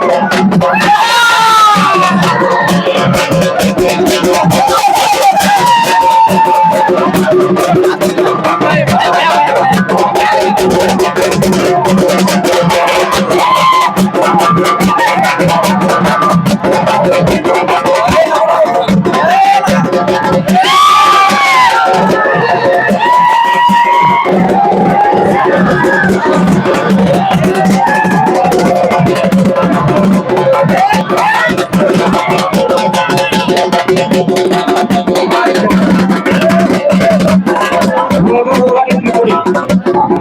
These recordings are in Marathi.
Thank you.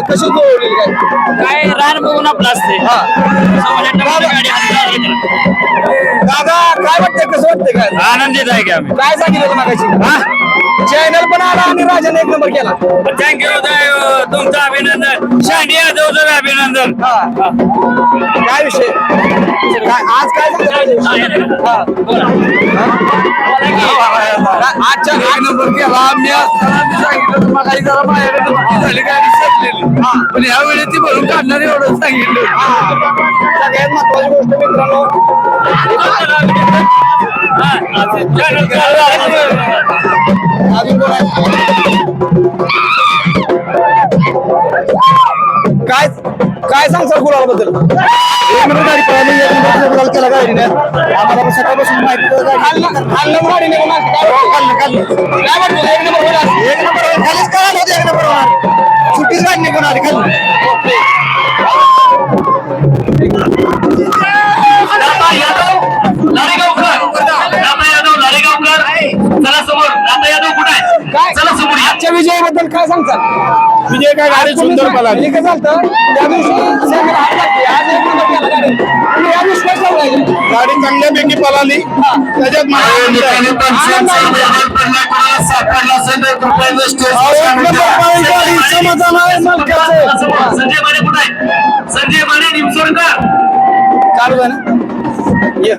कशी जोडली काय? काय रान बघून आपलं असते हा. दादा काय वाटतंय? कसं वाटतंय काय? आनंदित आहे की आम्ही. काय सांगितलं मागाशी? चॅनल पण आला आणि राजाने एक नंबर केला. थँक्यू तुमचं अभिनंदन. शांडी यादवचं अभिनंदन. हा. काय विषय? काय आज काय? हा. हा. आजच्या एक नंबर केला आम्ही असताना सांगितलं मग जरा चुकी झाली गाडी सजलेली पण यावेळी ती भरून काढणार एवढं सांगितलं सगळ्यात महत्वाची गोष्ट मित्रांनो काय सांग सर गुलाबद्दल एक नंबर गाडी पळाली एक नंबर गुलाल केला गाडीने आम्हाला सकाळपासून माहिती गाडी खाल्लं गाडीने? काय? काय वाटतं एक नंबर एक नंबर. खालीच कळालं होतं एक नंबर होणार सुट्टीच गाडी निघून आली चला समोर. राधा यादव कुठे आहे? काय? चला समोर. आजच्या विजयाबद्दल काय सांगतात विजय काय गाडी सुंदर पळाली. काय झालं? त्या दिवशी सेकंड हार लागली आज एक नंबर केला गाडी. तुम्ही या विश्वास ठेवलाय गाडी चांगल्यापैकी पळाली. त्याच्यात समाधान आहे मालकाचं. संजय माने कुठे आहे? संजय माने निमसोडकर. चालू आहे ना? ये.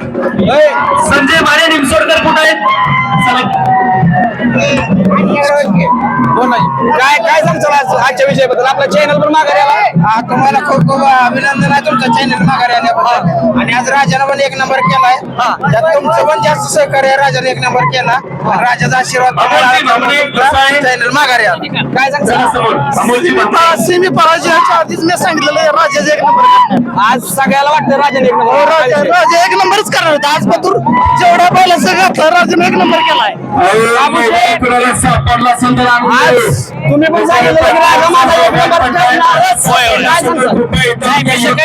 संजय माने निमसोडकर कुठे आहेत? चला. काय काय सांगतो आज आजच्या विषयाबद्दल आपला चॅनल पण माघारी आला. तुम्हाला खूप खूप अभिनंदन आहे तुमचं चॅनल माघारी आल्याबद्दल. आणि आज राजानं पण एक नंबर केलाय. त्यात तुमचं पण जास्त सहकार्य आहे. राजाने एक नंबर केला. राजाचा आशीर्वाद चॅनल माघारी आला. काय सांगतो. सेमी पराजयाच्या आधीच मी सांगितलेलं आहे राजाचा एक नंबर आज सगळ्याला वाटतं राजाने एक नंबर राजा एक नंबरच करणार होता आज पतूर जेवढा पहिला सगळं राजाने एक नंबर केलाय सापडला सुंदर आज तुम्ही पण सांगितलं की राजा माझा एक नंबर करणारच. होय, होय. काय सांगता?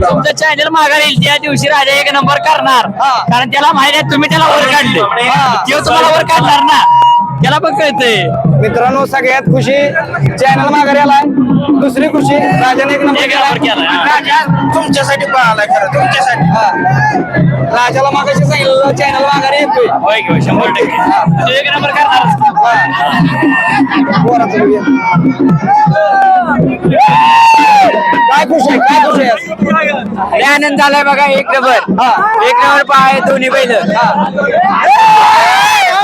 तुमचं चॅनल माघार येईल त्या दिवशी राजा एक नंबर करणार हा. कारण त्याला माहिती आहे तुम्ही त्याला वर काढले हा. तेव्हा तुम्हाला वर काढणार ना त्याला पण कळतंय. मित्रांनो सगळ्यात खुशी चॅनल माघारी आलाय. दुसरी खुशी राजाने एक नंबर एक हा. राजा तुमच्यासाठी पळालाय खरं तुमच्यासाठी. राजाला मागाशी सांगितलं चॅनल माघारी येतोय. होय की होय, शंभर टक्के. तो एक नंबर करणार. पोराचं. काय खुश आहे काय खुश आहे? लय आनंद झालाय बघा एक नंबर. हा. एक नंबर पाय दोन्ही बैल.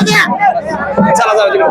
दे. வந்து